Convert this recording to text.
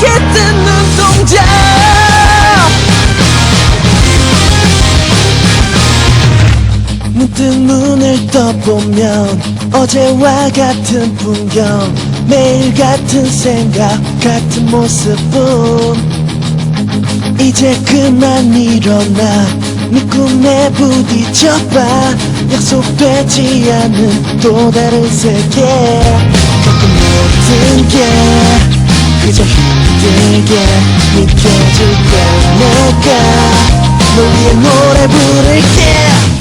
깃든 눈동자. 문득 문을 떠보면 어제와 같은 풍경 매일 같은 생각 같은 모습뿐. 이제 그만 일어나 네 꿈에 부딪혀봐. 약속되지 않은 또 다른 세계. 겪은 모든 게 그저 힘 내게 느껴질 때 내가 너의 노래 부를게.